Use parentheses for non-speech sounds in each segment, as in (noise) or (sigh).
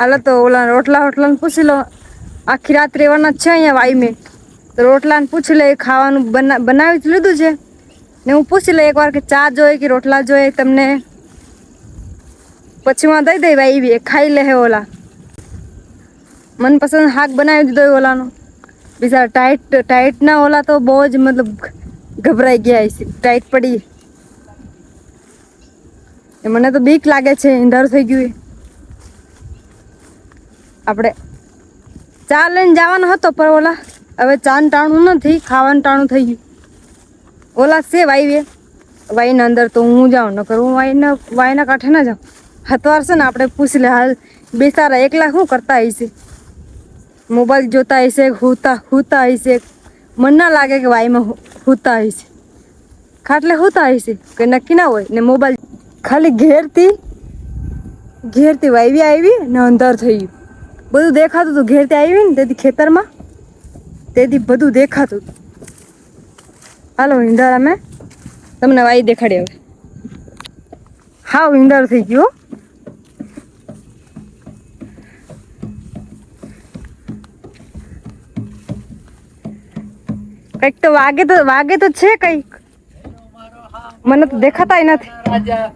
હાલો તો ઓલા રોટલા રોટલા પૂછી લો. આખી રાત રહેવાના છે અહીંયા વાઈમે તો રોટલાને પૂછી લે ખાવાનું બના, બનાવી જ લીધું છે. ને હું પૂછી લઈ એકવાર કે ચા જોઈએ કે રોટલા જોઈએ તમને? પછી માં દઈ દઈ એ ખાઈ લે ઓલા. મનપસંદ શાક બનાવી દીધો ઓલાનો. બીજા ટાઈટ, ટાઈટના ઓલા તો બહુ જ મતલબ ગભરાઈ ગયા છે ટાઈટ પડી. મને તો બીક લાગે છે ઇંધારું થઈ ગયું. આપણે ચા લઈને જવાનો હતો, પણ ઓલા હવે ચાન ટાણું નથી, ખાવાનું ટાણું થઈ ગયું. ઓલા છે વાઈવે વાઈના અંદર તો હું જાઉં, નકર હું વાઈના વાઈના કાંઠે ના જાઉં. હતવાર છે ને આપણે પૂછી લે, હાલ બેસારા એકલા શું કરતા હશે મોબાઈલ જોતા હશે હુતા હુતા હશે મન ના લાગે કે વાઈમાં હુતા હશે ખાટલે હુતા હશે કે નક્કી ના હોય, ને મોબાઈલ ખાલી ઘેરથી ઘેરથી વાવી આવી ને અંધાર થઈ ગયું. બધું દેખાતું હતું. ઘેરથી આવી ને તેથી ખેતરમાં તેથી બધું દેખાતું. હતું હાલો ઈંધાર અમે. તમને વાઈ દેખાડી હવે. હાવ ઈંધાર થઈ ગયો. કંઈક તો વાગે તો વાગે તો છે કંઈક. મને તો દેખાતાય નથી. રાજા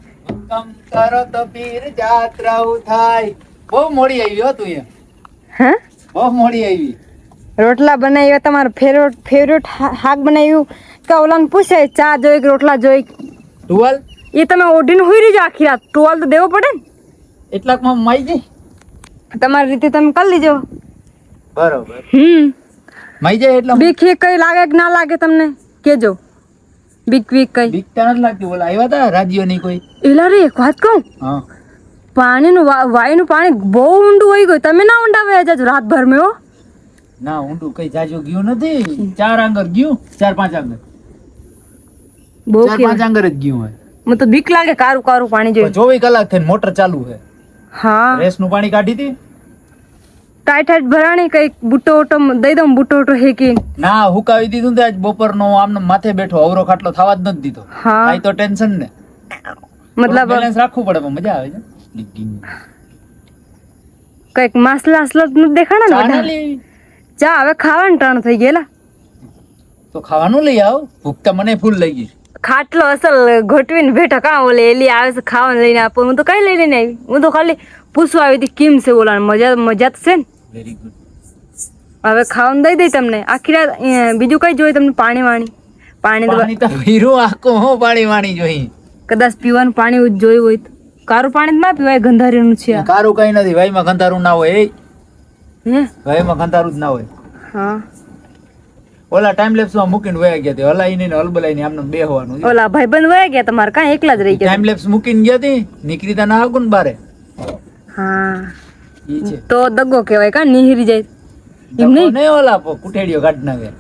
કરો તો પીર જાત્રા થાય બહુ મોડી આવ્યો તું અહીંયા. હે? બહુ મોડી આવી. રોટલા બનાવ્યા તમારો ફેવરેટ ફેવરેટ શાક બનાવ્યું? કે ઓલાને પૂછે ચા જોઈ કે રોટલા જોઈ? ટુવાલ? એ તમે ઓઢીને હોઈ રહીજો આખી રાત. ટુવાલ તો દેવો પડે ને. એટલાકમાં માઈ જાય તમારી રીતે તમે કરી લીજો. બરોબર. હમ. માઈ જાય એટલે બીક વીક કઈ લાગે કે ના લાગે તમને? કેજો. બીક વીક કઈ. બીક તો નથી લાગતી બોલા આવ્યા હતા રાજ્યો ની કોઈ. એલા રે એક વાત કહું? હા. પાણીનું વાયુનું પાણી બહુ ઊંડું હોય ગયું. તમે ના ઊંડા વયા જાજો રાતભર મેં ના ઊંડું કઈ જાજો ગયું નથી. ચાર આંગર ગયું ચાર પાંચ આંગર. બહુ ચાર પાંચ આંગર જ ગયું હોય. મને તો બીક લાગે કારું કારું પાણી જોઈ ચોવીસ કલાક થઈને મોટર ચાલુ છે. હા. રેસનું પાણી કાઢી હતી? ટાઈટ ટાઈટ ભરાણી કંઈક બુટ્ટો ઓટો દઈ દઉં બુટ્ટો ઓટો હેકી. ના હુકાવી દીધું ને આજ બપોરનો આમને માથે બેઠો અવરો ખાટલો થવા જ નથી દીધો. હા. તો ટેન્શન ને. મતલબ બેલેન્સ રાખવું પડે પણ મજા આવે છે. કંઈક માસલા આસલા નથી દેખાણા ને બધા? ચા હવે ખાવાનું ટાણ થઈ ગયેલા. તો ખાવાનું લઈ આવ. ભૂખ તો મને ફૂલ લઈ ગઈ ખાટલો અસલ ઘોટવીને બેઠા કા ઓલે એલી આવે છે ખાવાનું લઈને આપો. હું તો કઈ લઈને આવી? હું તો ખાલી પૂછવા આવી હતી કેમ છે ઓલા મજા મજા તો છે ને? વેરી ગુડ હવે ખાવાનું દઈ દઈ તમને. આખી રાત બીજું કઈ જોઈએ તમને? પાણી વાણી? પાણી તો પીરું આખું હું પાણી વાણી જોઈ. કદાચ પીવાનું પાણી જોયું હોય તો. કારું પાણી ના પીવાય ગંધારીનું છે કારું કઈ નથી ભાઈમાં ગંધારું ના હોય એ. હે? ગંધારું જ ના હોય. હા. ઓલા ટાઈમ લેપ્સમાં મૂકીને વયા ગયા તે હલાઈ ને હલબલાઈ ને આમને બેહવાનું ઓલા ભાઈબંધ વયા ગયા તમારે કાંઈ એકલા જ રહી ગયા? ટાઈમ લેપ્સ મૂકીને ગયા હતી નીકળી તા ના આવું ને બારે. હા. તો દગો કહેવાય કાં નીહરી જાય. એમ નહીં? ઓલા કુઠેડીઓ કાઢ નાખે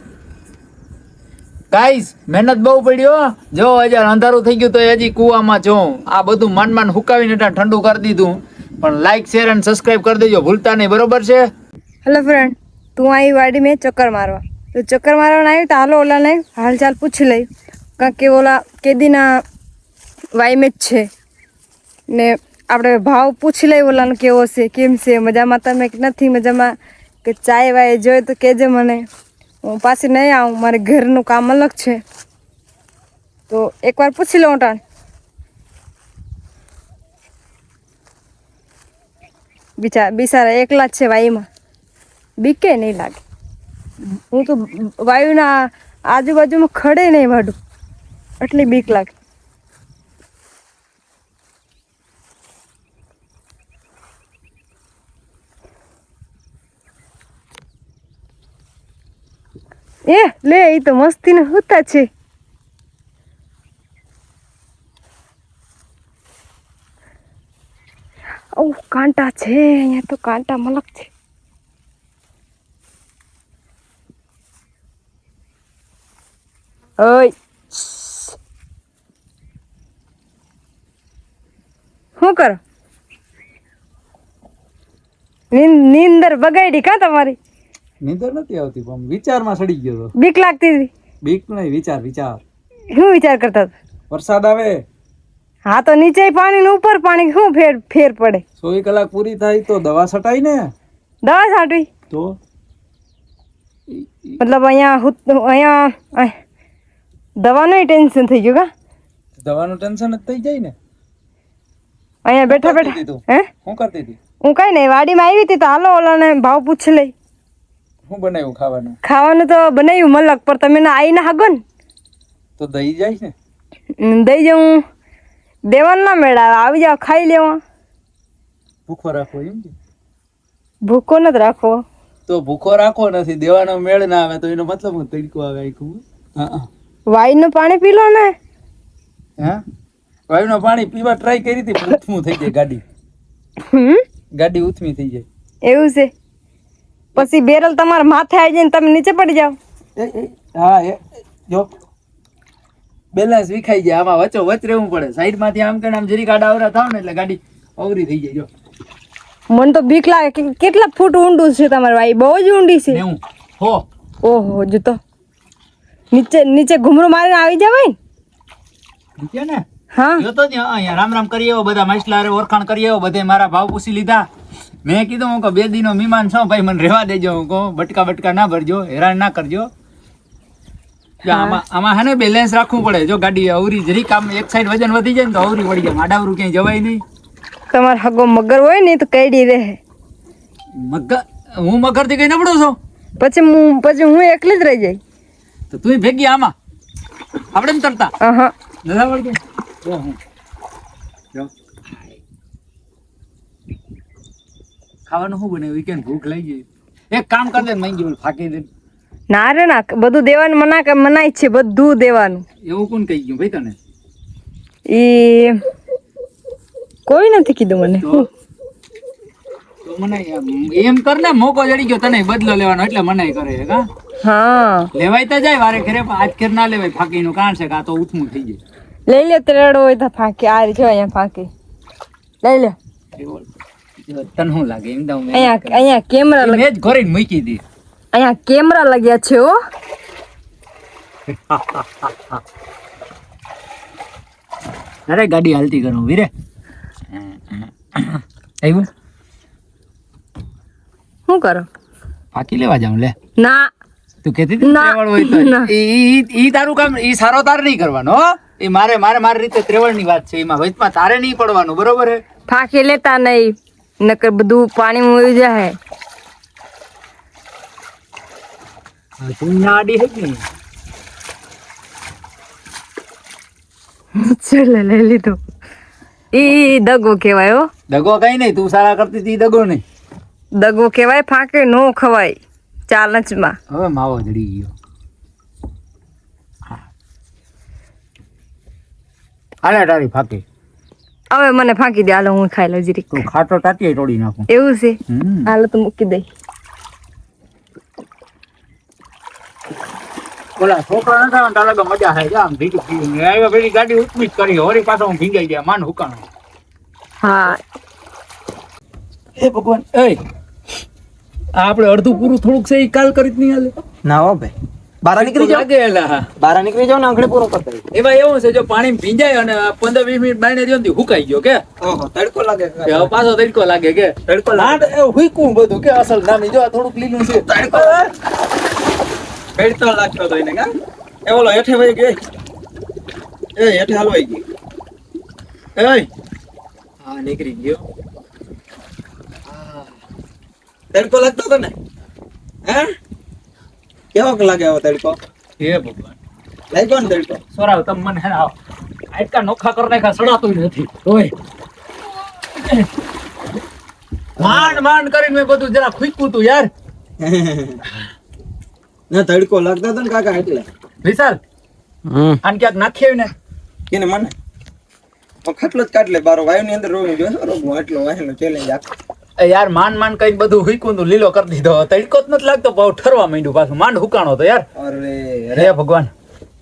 ગાઈસ, મહેનત બહુ પડ્યો જો હજાર અંધારું થઈ ગયું તો હજી કુવામાં જો આ બધું માન માન હુકાવીને ઠંડુ કરી દીધું. પણ લાઈક શેર અને સબસ્ક્રાઇબ કરી દેજો. ભૂલતા નહીં, બરોબર છે? હેલો ફ્રેન્ડ તું આવી વાડી મેં ચક્કર મારવા. તો ચક્કર મારવાના આવ્યું તો હાલો ઓલાને હાલચાલ પૂછી લઈ. કારણ કે ઓલા કેદીના વાઈમે જ છે. ને આપણે ભાવ પૂછી લઈ ઓલાનો કેવો છે, કેમ છે, મજામાં તમે કે નથી? મજામાં? કે ચાય વાય જોઈએ તો કહેજે મને. હું પાછી નહીં આવું, મારે ઘરનું કામ અલગ છે. તો એકવાર પૂછી લઉં ટાણ બિચાર બિચારા એકલા જ છે વાયુમાં બીકે નહીં લાગે. હું તો વાયુના આજુબાજુમાં ખડે નહીં વાડું એટલી બીક લાગે. એ લે એ તો મસ્તીને હુતા છે. ઓ કાંટા છે અહીંયા તો કાંટા મલક છે. ઓય. શું કરો? નીંદ- નીંદર બગાડી કા તમારી? નીંદર નથી આવતી પણ વિચારમાં સડી ગયો તો. બીક લાગતી હતી? બીક નહીં વિચાર વિચાર. શું વિચાર કરતા વરસાદ આવે. હા તો નીચે પાણી ને ઉપર પાણી શું ફેર ફેર પડે? સોળ કલાક પૂરી થાય તો દવા છટાઈ ને? દવા છાંટવી? તો? મતલબ અહીંયા અહીંયા દવાનું ટેન્શન થઈ ગયું કા? દવાનું ટેન્શન જ થઈ જાય ને. અહીંયા બેઠા બેઠા હે? શું કરતી હતી? હું કઈ નહીં વાડીમાં આવી હતી તો હાલો ઓલાને ભાવ પૂછી લઈ. શું બનાવ્યું ખાવાનું? ખાવાનું તો બનાવ્યું મલક પર તમે ના હાગો ને તો દહીં જાય ને? દઈ જવું દેવાનું ના મેળાવે આવી જાવ ખાઈ લેવા. ભૂખો રાખો એમ ભૂખો નથી રાખો તો ભૂખો રાખો નથી દેવાનો મેળ ના આવે તો એનો મતલબ હું તડકો આવે આખું હા હા. વાઈનું પાણી પી લો ને. હા? વાયુનું પાણી પીવા ટ્રાય કરી હતી ઉથમું થઈ જાય ગાડી. હમ? ગાડી ઉથમી થઈ જાય. એવું છે. પછી બેરલ તમારા માથે આવી જાય ને તમે નીચે પડી જાઓ. હા એ જો. બેલેન્સ વિખાઈ જાય આમાં વચ્ચો વચ રહેવું પડે. સાઈડમાંથી આમ કરીને આમ જરી ગાડા આવરા થાવ ને એટલે ગાડી અવરી થઈ જાય જો. મને તો બીક લાગે કેટલા ફૂટ ઊંડું છે તમારે ભાઈ બહુ જ ઊંડી છે. હું હો. ઓહો જો તો. નીચે નીચે ઘૂમરો મારીને આવી જવાય ભાઈ નીચે ને? હા. જો તો અહીંયા રામ રામ કરી આવ્યો બધા માછલા ઓળખાણ કરી આવ્યો બધે મારા ભાવ પૂછી લીધા. મેં કીધું હું કહું બે દિનો મહેમાન છો ભાઈ મને રહેવા દેજો. હું કહું બટકા બટકા ના ભરજો હેરાન ના કરજો. આમાં આમાં હે ને બેલેન્સ રાખવું પડે. જો ગાડી અવરી જરીક આમ એક સાઈડ વજન વધી જાય ને તો અવરી વળી જાય. આડાવરું ક્યાંય જવાય નહીં. તમારો હગો મગર હોય ને તો કઈડી રહે. મગર હું મગરથી કઈ નબળો છું? પછી હું પછી હું એકલી જ રહી જાય. તો તું ભેગી આમાં. આપણે તરતા હા નથી આવડતું જો હું ખાવાનું શું બને? વીકેન્ડ ભૂખ લઈ ગઈ. એક કામ કર દે મહી ઓલું ફાકી દે. ના રે ના બધું દેવાનું મના મનાય છે બધું દેવાનું. એવું કોણ કહી ગયું ભાઈ તને? એ કોઈ નથી કીધું મને. મને એમ- કર ને મોકો જડી ગયો તને બદલો લેવાનો એટલે મનાય કરે છે કા? હા. લેવાય તો જાય વારે ઘરે આજ કેર ના લેવાય ફાકીનું કારણ છે કે આ તો ઉથમું થઈ જાય લઈ લે ત્રેડો હોય તો ફાંકી આ જો અહીંયા ફાંકી. લઈ લે. તને લાગે એમ દઉં અહીંયા અહીંયા કેમેરા લાગે મેજ ઘોરીને મૂકી દી. અહીંયા કેમેરા લાગ્યા છે હો. (laughs) અરે ગાડી હાલતી કરું વીરે. આવ્યું? શું કરો? ફાકી લેવા જાઉં લે. ના. તું કેતી ના. હોય તો? ના. ઈ ઈ- ઈ તારું કામ ઈ સારો તાર નહીં કરવાનો એ મારે મારે મારી રીતે ત્રેવડની વાત છે એમાં વચમાં તારે નહીં પડવાનું બરોબર હે? ફાંકી લેતા નહીં. નકર બધું પાણી મૂવી જાય. ન્યા હે કે? ચલે લઈ લીધું. ઈ દગો કહેવાય હો. દગો કઈ નહીં તું સારા કરતી હતી ઈ દગો નહીં. દગો કહેવાય ફાંકે નો ખવાય ચાલચમાં હવે માવો જડી ગયો. હાલે તારી ફાકી. હવે મને ફાંકી દે. હાલો હું ખાઈ લઉં જરીક. તું ખાટો તાતી તોડી નાખું. એવું છે? હાલો તો મૂકી દઈ બોલા છોકરા નતા ને તારા મજા થાય. આમ ભીગું ભીગું ને આવ્યા પેલી ગાડી ઉપમી જ કરી. હોરી પાછો હું ભીંગાઈ ગયા. માન હુકાણો. હા. એ ભગવાન એ. આ આપણે અડધું પૂરું થોડુંક છે એ કાલ કરી જ નહીં હાલે. ના હો ભાઈ. બારા નીકળી જાવ લાગે બારા નીકળી જાવ ને આંગળે પૂરો કરતા એમાં એવું છે જો પાણી ભીંજાય અને પંદર વીસ મિનિટ બાઈને રહ્યો ને હુકાઈ ગયો કે? તડકો લાગે. કે પાછો તડકો લાગે કે? તડકો ના હુકું બધું કે અસલ નામ. જો આ થોડુંક લીલું છે. તડકો. પેડતો લાગતો તો એને કા? એ ઓલો હેઠે વહી ગઈ. એ હેઠે હલવાઈ ગઈ. એ હા નીકળી ગયો. તડકો લાગતો તો ને? હે? કેવો લાગે આવો તડકો? હે ભગવાન. લાગ્યો ને તડકો. સોરાવ તમ મને હે આવ. આટકા નોખા કર નાખ્યા સડાતું નથી. ઓય. માંડ માંડ કરીને મેં બધું જરા ખુઈકું તું યાર. (laughs) ના તડકો લાગતો તો ને કાકા એટલે. વિશાલ હમ. આને ક્યાંક નાખી આવી ને કેને મને ખાટલો જ કાઢ લે બારો વાયુ ની અંદર રોવી જો રોગું આટલો વાયનો ચેલેન્જ આખો. યાર માંડ માંડ કઈ બધું હુકું તું લીલો કરી દીધો તડકો જ નથી લાગતો ભાવ ઠરવા માંડ્યું પાછું. માંડ હુકાણો તો યાર. અરે રે ભગવાન.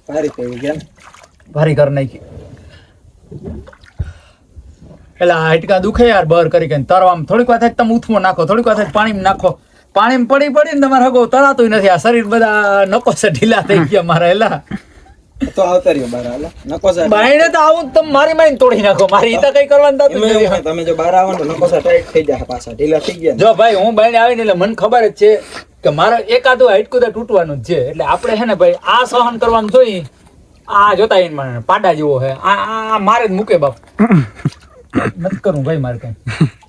ભારી થઈ ગયા. ભારી કર નાખી. એટલે હાટકા દુખે યાર બર કરી કે તરવામાં થોડીક વાર થાય તમે ઉથમો નાખો થોડીક વાર થાય પાણીમાં નાખો. પાણીમાં પડી પડી ને તમારે હગો તરાતું નથી. આ શરીર બધા નકોસે ઢીલા થઈ ગયા મારા એલા તો આવતા રહ્યો બાર હાલો. નકોસા બાઈને તો આવું તમે મારી માઈને તોડી નાખો. મારી ઈતા કઈ કરવાનું થતું નથી. તમે જો બાર આવો ને નકોસા ટાઈટ થઈ જાય પાછા. ઢીલા થઈ ગયા જો ભાઈ હું બાઈને આવીને એટલે મને ખબર જ છે કે મારે એકાદો હાઈટકુદા તો તૂટવાનું જ છે. એટલે આપણે છે ને ભાઈ આ સહન કરવાનું જોઈએ આ જોતા એ મને પાડા જેવો છે. આ આ- આ મારે જ મૂકે બાપ. (coughs) નથી કરું ભાઈ મારે કઈ.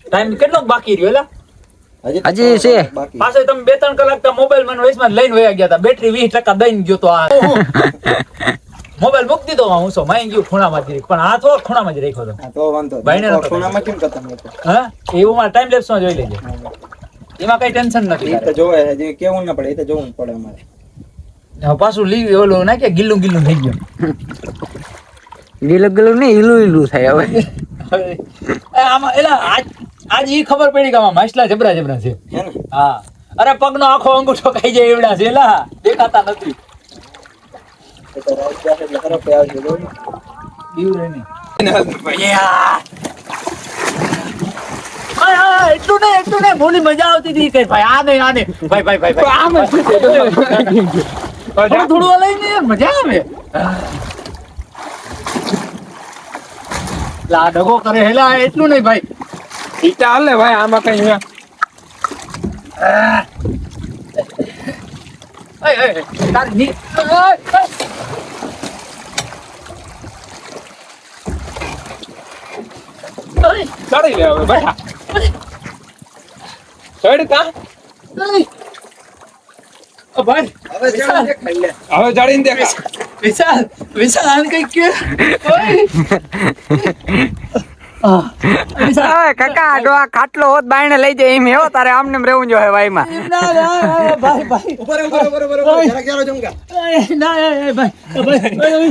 ટાઈમ કેટલો બાકી રહ્યો એલા હજી છે. પાછો તમે બે ત્રણ કલાક તો મોબાઈલ મને વેસમાં લઈને વયા ગયા હતા. બેટરી વીસ ટકા દઈને ગયો તો આ. (laughs) મોબાઈલ મૂકી દીધો હું શું? માઈ ગયું ખૂણામાંથી પણ આ તો ખૂણામાં જ રાખ્યો હતો તો વાંધો નતો ખૂણામાં કેમ કરતા? હા? એવું મારે ટાઈમ લેપ્સમાં જોઈ લેજે. એમાં કઈ ટેન્શન નથી એ તો જોવે હજી કેવું ના પડે એ તો જોવું પડે અમારે. પાછું લીવ ઓલું ના કે ગીલું ગીલું થઈ ગયું. ગીલું ગીલું નહીં ઈલું ઈલું થાય હવે. (laughs) હવે, એ આમાં એટલે આજ આજ ઈ ખબર પડી કે આમાં માછલા જબરા જબરા છે. હા અરે પગનો આખો અંગૂઠો ખાઈ જાય એવડા છે લા. દેખાતા નથી. એટલે અય, એટલું નહીં મોલી મજા આવતી હતી કે ભાઈ આ નહીં આ નહીં. ભાઈ ભાઈ ભાઈ થોડું થોડું લઈ ને યાર મજા આવે. લા ડગો કરે હેલા એટલું નહીં ભાઈ. ઈટા હાલે ભાઈ આમાં કઈ અય, અય, તારી ની અય, અય. અય, ચડી લે હવે બેઠા ચડ કા અય. અ ભાઈ હવે ચાલો દેખાય લે. હવે ચડીને દેખા વિશાલ વિશાલ આને કઈ કે ઓય. કાકા આડો આ ખાટલો હોત બાયણે લઈ જાય એમ એવો તારે આમને રહેવું જોઈએ ભાઈ ભાઈ. ના ભાઈ ભાઈ.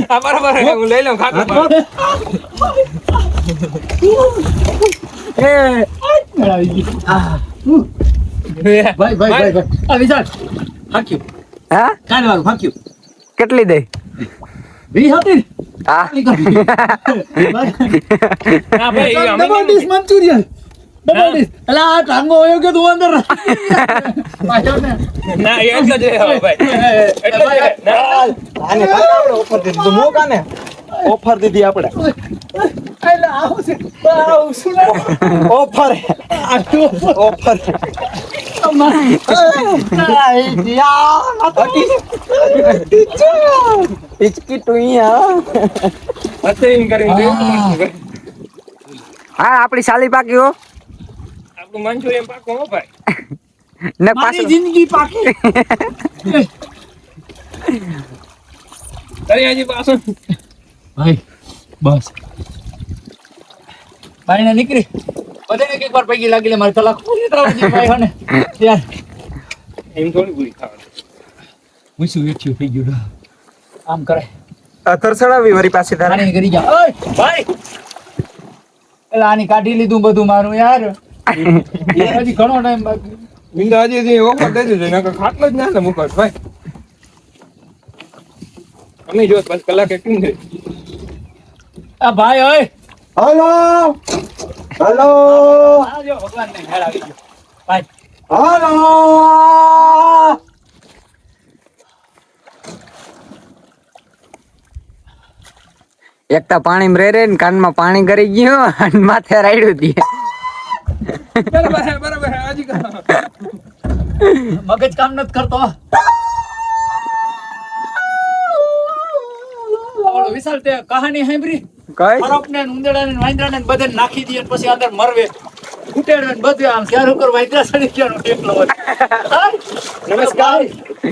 આ બરાબર હું લઈ લઉં ખાટલો. એ. ગઈ. ભાઈ ભાઈ ભાઈ આ હાક્યું. હા? કાલ વાળું હાક્યું. કેટલી દઈ વી હતી ને? હા double dish Manchurian double dish એટલે આ ટાંગો હોયો કે તું અંદર ને ના એ એટલો જ હવે ભાઈ એટલો ના આને આપણે ઓફર દીધી તું મૂક આને ઓફર દીધી આપણે? ઓફર ઓફર પિચકી તું અહીંયા હસેન કરીને દે. હા આપણી સાલી પાકી હો આપણું મંચુરિયન પાકો હો ભાઈ ને મારી પાછું જિંદગી પાકી તરી હજી પાછું ભાઈ બસ ભાઈ ને નીકળી બધાને એક વાર પૈકી લાગી લે મારે તલાક પૂરી થવા દે ભાઈ હને? યાર એમ થોડી પૂરી થવાની. હું શું વેચ્યું થઈ ગયું આમ કરે. અથર ચડાવી વરી પાછી તારે. કરી જા. ઓય ભાઈ! એટલે આની કાઢી લીધું બધું મારું યાર. હજી ઘણો ટાઈમ બાકી. ઈ હજી હજી ઓફર નકર ખાટલો જ ના ને ભાઈ. અમે જો પાંચ કલાકે કેમ થઈ? આ ભાઈ ઓય! હલો! હલો. ભગવાન ને ઘેર આવી ગયો. ભાઈ હલો. એક તો પાણી રે રે ને કાનમાં પાણી કરી ગયો અને માથે રાયડું દે બરાબર બરાબર હે મગજ કામ નથી કરતો. ઓલો વિશાલ તે કહાની સાંભળી? કઈ? ખરોપને ને વાંદરાને બધાને નાખી દઈએ પછી અંદર મરવે. ઉટેડવે ને બધું આમ ક્યારે ઉપર વાંદરા સડી ગયાનો ટેકલો નમસ્કાર.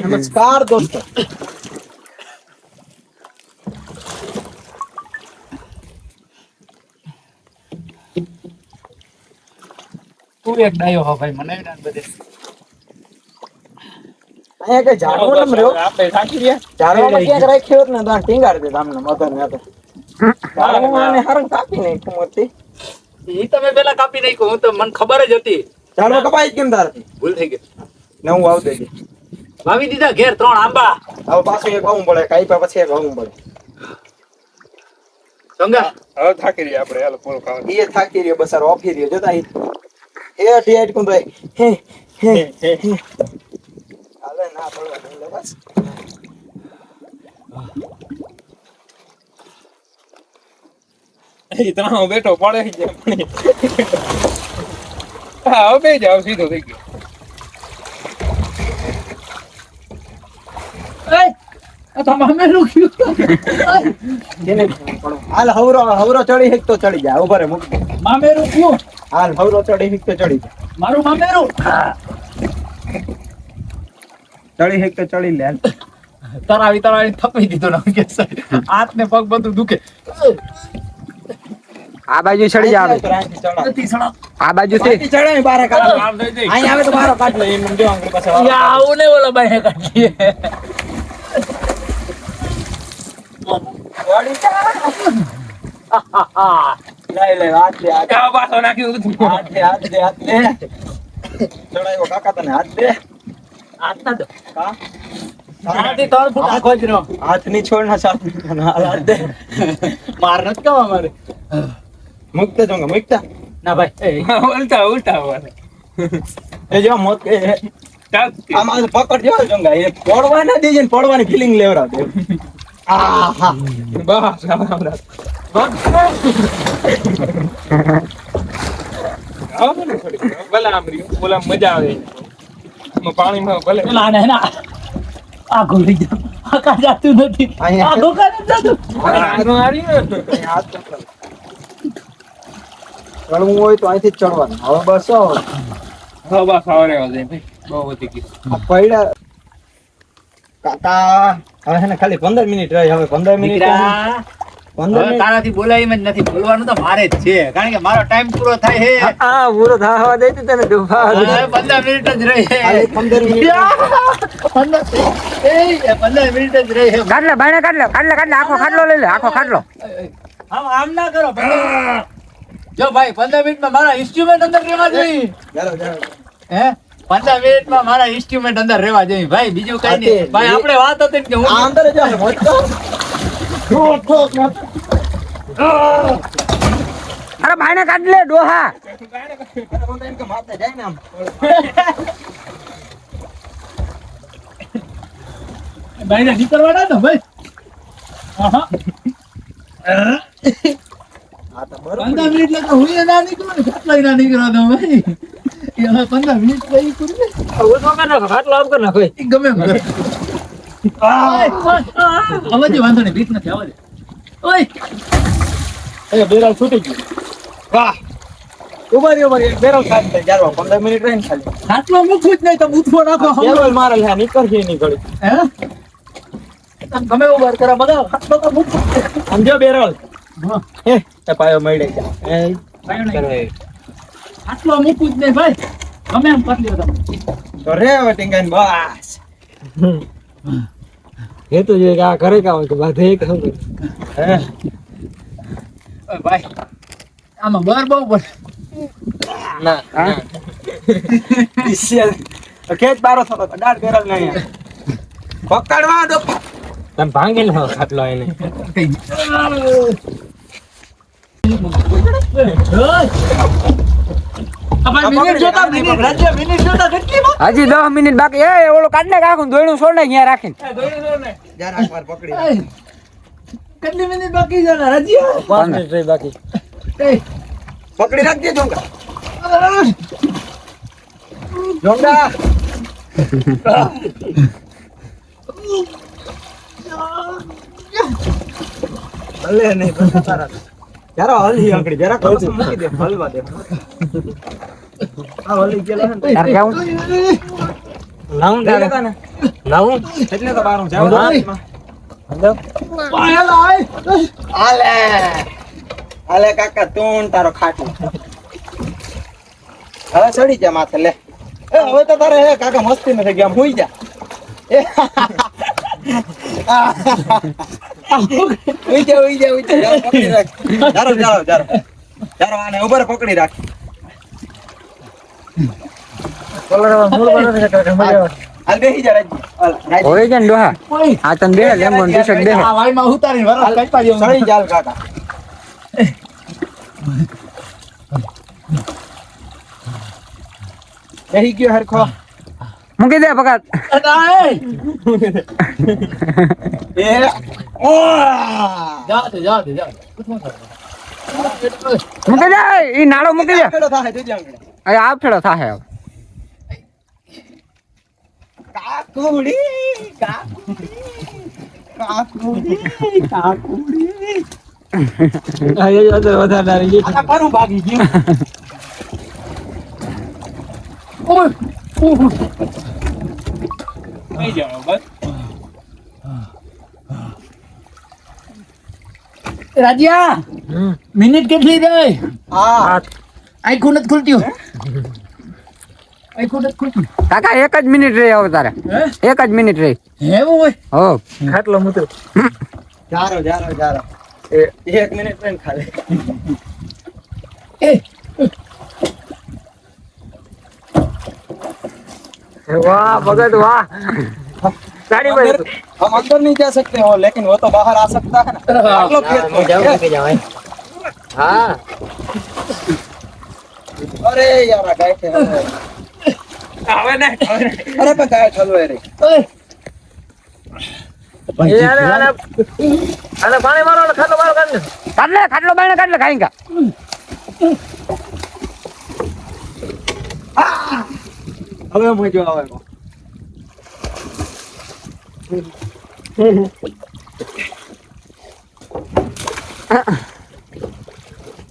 નમસ્કાર દોસ્તો. તું એક ડાયો હો ભાઈ મને ને બધે. અહીંયા કઈ ઝાડવો નમ રહ્યો? આપણે ઝાડવામાં ક્યાંક રાખ્યો ને તો આ ટીંગાડી તમને આમને મગર ને આને હારું કાપી નાખ્યું મોરથી. ઈ તમે પેલા કાપી નાખ્યું હું તો મને ખબર જ હતી. ઝાડવો કપાઈ કેમ તારથી ભૂલ થઈ ગઈ. નવું આવ દેજે વાવી દીધા ઘેર ત્રણ આંબા. હવે પાછું એક વાવું પડે કાપ્યા પછી એક વાવું પડે. સંગા હવે થાકી રહ્યા આપણે હાલો પૂરો ખાવા એ થાકી રહ્યો બસારો ઓફી રહ્યો જોતા એ ઠેઠ કું ભાઈ હે હે હે. હાલે ના પડવા બસ એ ત્રણ બેઠો પડે છે પણ હા બે જાવ સીધો થઈ ગયો. આ તો મામેરું ગયું હાલ હવરો હવરો ચડી હિક તો ચડી જાય મૂક મામેરું કયું હાલ હવરો ચડી હિક તો ચડી જાય. મારું મામેરું ચડી હિક તો ચડી લે હાલ. તરાવી તરાવી થપી દીધો ના કે હાથ ને પગ બધું દુખે. આ બાજુ ચડી જાવ તો અહીંથી ચડાવ. નથી સડા આ બાજુથી અહીંથી ચડાવી બારે કાઢ લો. આમ થઈ જાય અહીં આવે તો બારો કાઢ લો એમ જો આંગળી પાસે વાળો. યા આવું ને બોલો ભાઈ કાઢીએ વાળી જા. લઈ લે હાથ દે હાથ દે. કાં પાછો નાખ્યું બધું. હાથ દે હાથ દે હાથ દે ચડાવ્યો કાકા તને હાથ દે હાથ ના દો કા? આનાથી ત્રણ ફૂટ આખો જ રહ્યો હાથ ની છોડ ના સાથ હાલ હાથ દે માર નથી કવા મારે મુકતા જોંગા મુકતા ના ભાઈ ઉલટા ઉલટા. એ જો મોત એ. આમાં પકડ જો જોંગા એ પડવા ના દેજે પડવાની ફિલિંગ લેવરા દે આહા બસ. ઓલા મજા આવે પાણીમાં ભલે પેલા ને ના આ ગોળી આ કા જાતું નથી અહીંયા. આ ગોકા નથી જાતું. ચડવું હોય તો અહીંથી ચડવાનું. હવે બસ આવો. હા બસ આવો ભાઈ. બહુ વધી ગયું. આ કાકા હવે છે ને ખાલી પંદર મિનિટ રહી. હવે પંદર મિનિટ તારાથી બોલાય જ નથી. બોલવાનું તો મારે જ છે. કારણ કે મારો ટાઈમ પૂરો થાય છે. હા પૂરો થવા દે તો તને ડૂબા પંદર મિનિટ જ રહી છે. પંદર મિનિટ પંદર પંદર મિનિટ જ રહી છે. કાઢ લે બાયણે કાઢ લે. કાઢ લે કાઢ લે. આખો ખાટલો લઈ લે. આખો ખાટલો. આમ આમ ના કરો જો ભાઈ પંદર મિનિટમાં મારા ઇન્સ્ટ્રુમેન્ટ અંદર રહેવા જોઈએ. હે? પંદર મિનિટમાં મારા ઇન્સ્ટ્રુમેન્ટ અંદર રહેવા જોઈએ. ભાઈ બીજું કઈ નહીં. ભાઈ આપણે વાત હતી કે હું અંદર અરે બાયણે કાઢ લે ડોહા. એમ કે માથે જાય ને આમ ભાઈને નીકળવાના ને ભાઈ. આહા. આ તો પંદર મિનિટ લગા હું ના નીકળું ને ખાટલો ના નીકળો તો ભાઈ એ પંદર મિનિટ રહી કરું ને ખાટલો આમ કર નાખો ગમે એમ કરે. હવે જે વાંધો નહીં બીક નથી આવવા ઓય! એ બેરલ છૂટી ગયું. વાહ! ઊભા રહ્યો બેરલ ખાલી થઈ જારવા પંદર મિનિટ રહીને ખાલી. ખાટલો મૂકવું જ નહીં તો બૂથવો નાખો બેરલ મારે લ્યા નીકળશે નહીં ઘડી હે? તમે કરા બધા ખાટલો તો મૂકવો સમજો બેરલ. હા, હે એ પાયો મળે જાય એ. ખાટલો મૂકવું જ નહીં ભાઈ. ગમે એમ પતલી તમે. તો રે હવે ટીંગાઈ બસ. એ તો જે આ કરે કામ કે બાધે એક ખબર હે? ભાઈ આમાં બર બહુ પડે. ના હા કેજ બારો થતો હતો દાઢ બેરલ નહીં પકડવા દો. તમે ભાંગી લો ખાટલો એને. હજી દસ મિનિટ બાકી. એ ઓલો કાઢ નાખ આખું દોયણું છોડ અહીંયા રાખીને. કેટલી મિનિટ બાકી છે ને પાંચ મિનિટ રહી બાકી પકડી રાખજે આ, જોંગા. ભલે નહીં જરા હલી આંકડી જરા કળશ મૂકી દે હલવા દે. આ હલી ગયેલો છે ને. તારે કેવું લાવું લઈ ને. લાવું? એટલે તો બારું જાવ પાયા લાય. આલે આલે કાકા તું તારો ખાટલો. હવે ચડી જા માથે લે. એ હવે તો તારે કાકા મસ્તી નથી ગયા હું જા. એ ઉઈ જા ઉઈ જા ઉઈ જા પકડી રાખ. જારો જારો જારો. જારો આને ઉપર પકડી રાખ. હાલ બેહી જા રાજી. હાલ રાજી. હોય છે ને ડોહા? આ તને બે લેમ્બો ટી શર્ટ દે આ વાયમાં ઉતારીને વરસ કાપવા જેવું. ચડી જાલ કાકા. બેહી ગયો હરખો. મૂકી દે ભગત. મૂકી દે ઈ નાળો મૂકી દે ફેડો. હવે આ ફેરો થાહે કાકુડી કાકુડી કાકુડી કાકુડી આ પારું ભાગી ગયું થઈ જાવ બસ રાજીયા મિનિટ કેટલી રહી હા આખું નથી ખુલતી આખું નથી ખુલતું કાકા એક જ મિનિટ રહી હવે તારે હે એક જ મિનિટ રહી એવું હોય હો ખાટલો મૂતો જારો જારો જારો એ એક મિનિટ રહીને ખાલી એ वाह भगत वाह। हम अंदर नहीं जा सकते हो लेकिन वो तो बाहर आ सकता है ना। हाँ अरे यार गाय थे। अरे पर गाय चलो अरे अरे अरे पानी मारो खालो मारो खालो खाएँगा। હવે મજો આવે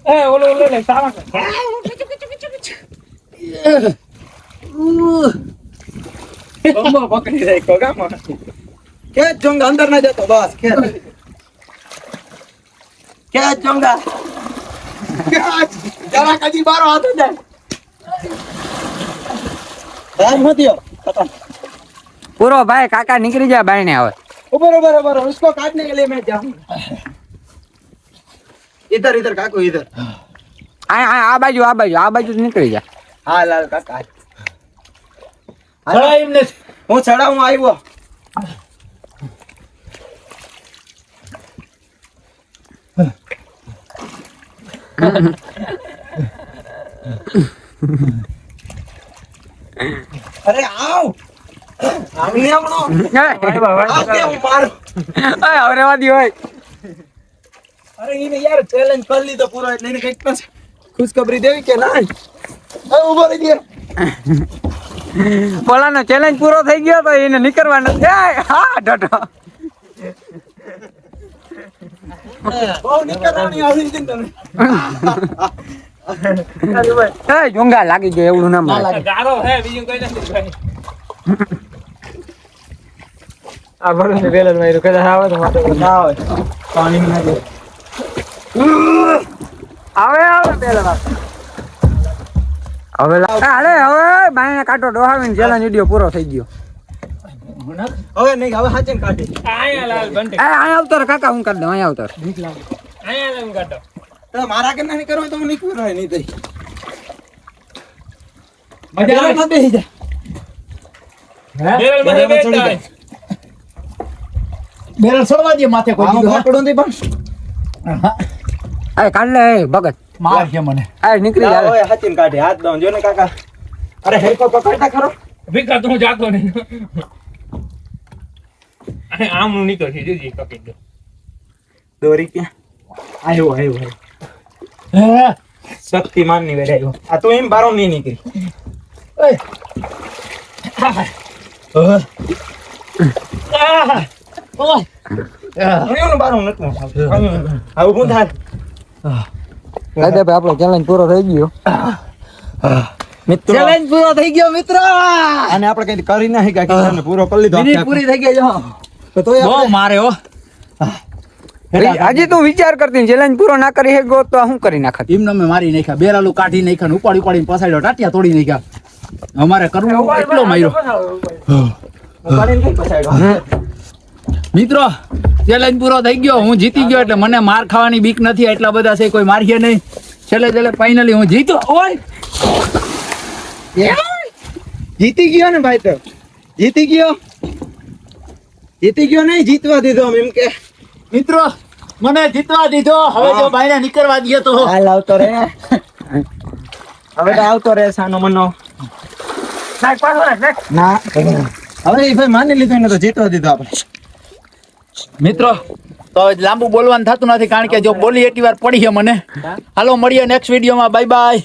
એ ઓલો ઓલો લે સાવા બમ્બો પકડી રાખ્યો ગામ ખેત જોંગા અંદર ના જતો બસ કે ખેત જોંગા. જરા કજી બારો હાથ જાય રાજ મતિયો ખતમ પૂરો ભાઈ કાકા નીકળી જાય બાયણે હવે ऊपर ऊपर ऊपर उसको काटने के लिए मैं जाऊंगा इधर इधर काकू इधर આ આ આ બાજુ આ બાજુ આ બાજુ જ નીકળી જાય हाँ लाल काका ચડાય એમ નથી હું ચડાવું આવ્યો અરે આવ આમને આપણો આવ કે હું મારું ઓય હવે રેવા દી હોય અરે આવ! ખુશખબરી દેવી કે ના ઊભો રહી ગયા. પોલાનો ચેલેન્જ પૂરો થઈ ગયો તો એને નીકળવાનો નથી હા ઢોઢો. બહુ નીકળવાની છે તને. એ જોંગા લાગી ગયો એવું ના મળે. ગારો હે બીજું કઈ નથી ભાઈ. આ ભરું ને વેલન માર્યું કદાચ આવે તો માથે ના આવે. પાણી ના દે. આવે આવે પેલા વાત હવે લા- હાલે હવે બાયણે કાંટો ડોહાવીને ચેલેન્જ વિડિયો પૂરો થઈ ગયો. હવે નહીં હવે હાચે કાઢે. આયા લાલ બંટે. આયા આવતો કાકા હું કાઢ દઉં અહીંયા આવતો બીક લાગે આયા લઈને કાઢો તો મારા કે નહીં કરો તો હું નીકળું રહે નહીં તઈ. મજા આવે? બેસી જા. બેરલ મને બેઠા બેરલ સડવા દે માથે કોઈ દીધો પકડું નહીં પણ. એ કાઢ લે ભગત. માર છે મને. એ નીકળી લાવ જાય હવે હાચીને હાથ દઉં જો ને કાકા. અરે હેરકો પકડતા ખરો? ભીખા તું જાતો નહીં. અરે આમ જોજી કપી દો. દોરી ક્યાં? આવ્યો આવ્યો હે શક્તિમાનની વેડ આવ્યો. આ તું એમ બારો નહીં નીકળી. આપણો ચેલેન્જ પૂરો થઈ ગયો. મિત્રો. ચેલેન્જ પૂરો થઈ ગયો મિત્ર. અને આપણે કઈ કરી નાખી પૂરો કરી લીધો. પૂરી થઈ ગઈ તો મારે હો હજી તું વિચાર કરતી ચેલેન્જ પૂરો ના કરી શકો તો હું કરી નાખત? એમને મેં મારી નાખ્યા બેરાલું કાઢી નાખ્યા ને ઉપાડી ઉપાડીને પસાડ્યો ટાટિયા તોડી નાખ્યા. અમારે કરવું એટલો માર્યો. ઉપાડીને કઈ પછાડ્યો? મિત્રો ચેલેન્જ પૂરો થઈ ગયો હું જીતી ગયો એટલે મને માર ખાવાની બીક નથી એટલા બધા છે કોઈ મારીએ નહીં. છેલ્લે છેલ્લે ફાઇનલી હું જીતો. ઓય! જીતી ગયો ને ભાઈ તો? જીતી ગયો? જીતી ગયો નહીં જીતવા દીધો એમ કે. મિત્રો મને જીતવા દીધો. હવે જો ભાઈને નીકળવા દઈએ તો. હાલ આવતો રે. હવે તો આવતો રે સાનો મનો. ના. હવે એ ભાઈ માની લીધું એને તો જીતવા દીધો આપણે. મિત્રો તો લાંબુ બોલવાનું થતું નથી કારણ કે જો બોલી એટલી વાર પડી છે મને. હાલો મળીએ નેક્સ્ટ વિડીયોમાં બાય બાય